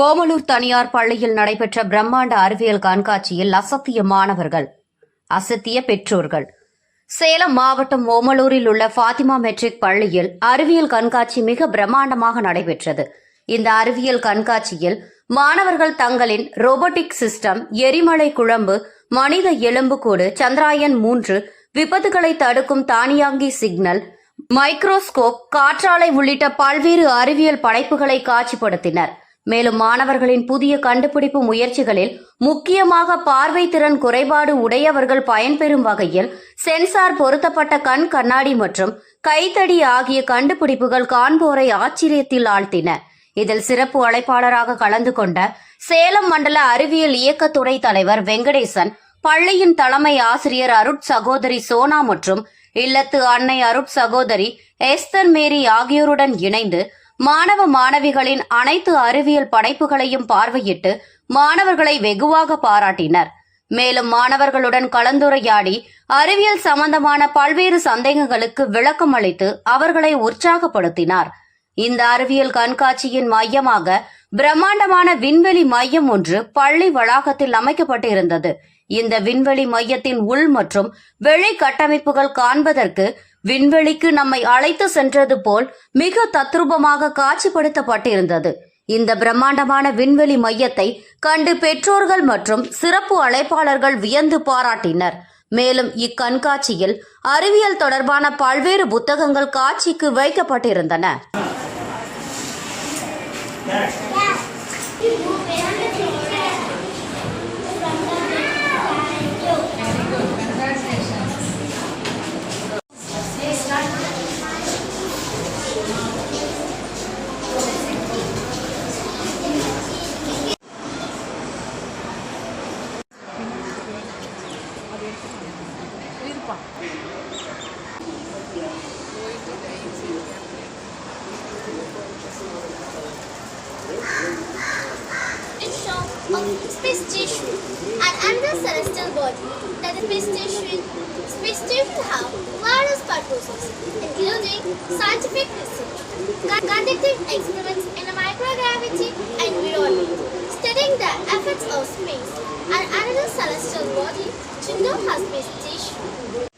ஓமலூர் தனியார் பள்ளியில் நடைபெற்ற பிரம்மாண்ட அறிவியல் கண்காட்சியில் அசத்திய மாணவர்கள் அசத்திய பெற்றோர்கள். சேலம் மாவட்டம் ஓமலூரில் உள்ள ஃபாத்திமா மெட்ரிக் பள்ளியில் அறிவியல் கண்காட்சி மிக பிரம்மாண்டமாக நடைபெற்றது. இந்த அறிவியல் கண்காட்சியில் மாணவர்கள் தங்களின் ரோபோட்டிக் சிஸ்டம் எரிமலை குழம்பு மனித எலும்புக்கூடு சந்திராயன் மூன்று விபத்துகளை தடுக்கும் தானியாங்கி சிக்னல் மைக்ரோஸ்கோப் காற்றாலை உள்ளிட்ட பல்வேறு அறிவியல் படைப்புகளை காட்சிப்படுத்தினர். மேலும் மாணவர்களின் புதிய கண்டுபிடிப்பு முயற்சிகளில் முக்கியமாக பார்வை திறன் குறைபாடு உடையவர்கள் பயன்பெறும் வகையில் சென்சார் பொருத்தப்பட்ட கண் கண்ணாடி மற்றும் கைத்தடி ஆகிய கண்டுபிடிப்புகள் காண்போரை ஆச்சரியத்தில் ஆழ்த்தின. இதில் சிறப்பு அழைப்பாளராக கலந்து கொண்ட சேலம் மண்டல அறிவியல் இயக்கத்துறை தலைவர் வெங்கடேசன் பள்ளியின் தலைமை ஆசிரியர் அருட் சகோதரி சோனா மற்றும் இல்லத்து அன்னை அருட் சகோதரி எஸ்தர் மேரி ஆகியோருடன் இணைந்து மாணவ மாணவிகளின் அனைத்து அறிவியல் படைப்புகளையும் பார்வையிட்டு மாணவர்களை வெகுவாக பாராட்டினர். மேலும் மாணவர்களுடன் கலந்துரையாடி அறிவியல் சம்பந்தமான பல்வேறு சந்தேகங்களுக்கு விளக்கம் அளித்து அவர்களை உற்சாகப்படுத்தினார். இந்த அறிவியல் கண்காட்சியின் மையமாக பிரம்மாண்டமான விண்வெளி மையம் ஒன்று பள்ளி வளாகத்தில் அமைக்கப்பட்டிருந்தது. இந்த விண்வெளி மையத்தின் உள் மற்றும் வெளி கட்டமைப்புகள் காண்பதற்கு விண்வெளிக்கு நம்மை அழைத்து சென்றது போல் மிக தத்ரூபமாக காட்சிப்படுத்தப்பட்டிருந்தது. இந்த பிரம்மாண்டமான விண்வெளி மையத்தை கண்டு பெற்றோர்கள் மற்றும் சிறப்பு அழைப்பாளர்கள் வியந்து பாராட்டினர். மேலும் இக்கண்காட்சியில் அறிவியல் தொடர்பான பல்வேறு புத்தகங்கள் காட்சிக்கு வைக்கப்பட்டிருந்தன. Shows a space station. And another celestial body. That the space station space station have various purposes, including scientific research, conducting experiments in microgravity environment, studying the effects of space and celestial body to know has been stationed.